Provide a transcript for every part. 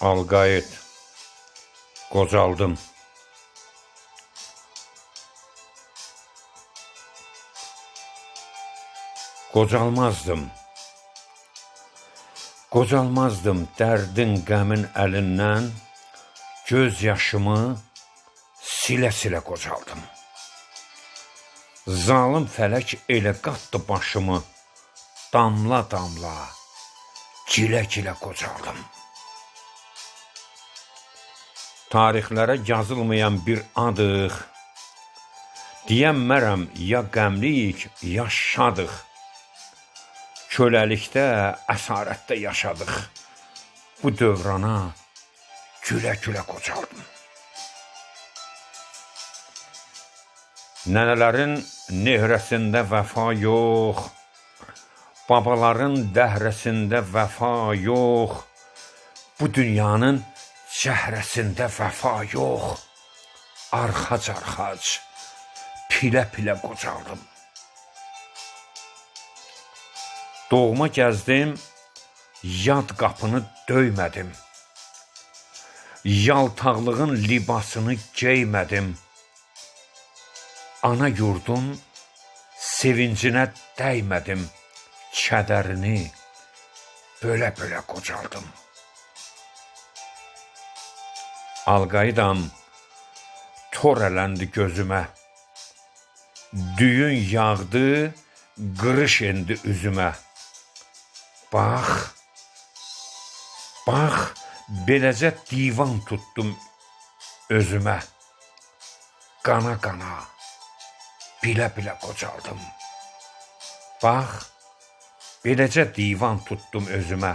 Alqayıt. Qocaldım. Qocalmazdım. Qocalmazdım dərdin, qəmin əlindən, göz yaşımı silə-silə qocaldım. Zalim fələk elə qatdı başımı, damla-damla, gilə-gilə qocaldım. Tarixlərə yazılmayan bir adıq, deyəmmərəm ya qəmliyik, ya şadıq. Köləlikdə, əsarətdə yaşadıq. Bu dövrana gülə-gülə qocaldım. Nənələrin nehrəsində vəfa yox, babaların dəhrəsində vəfa yox, bu dünyanın cəhrəsində vəfa yox. Arxac-arxac, pilə-pilə qocaldım. Doğma gəzdim, yad qapını döymədim. Yaltaqlığın libasını geymədim. Ana yurdun sevincinə dəymədim. Kədərini bölə-bölə qocaldım. Alqaydam tor ələndi gözümə. Düyün yağdı, qırış endi üzümə. Bax, bax, beləcə divan tutdum özümə. Qana-qana, bilə-bilə qocaldım. Bax, beləcə divan tutdum özümə.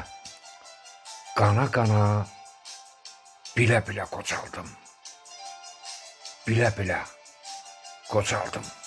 Qana-qana, bilə-bilə qocaldım. Bilə-bilə qocaldım.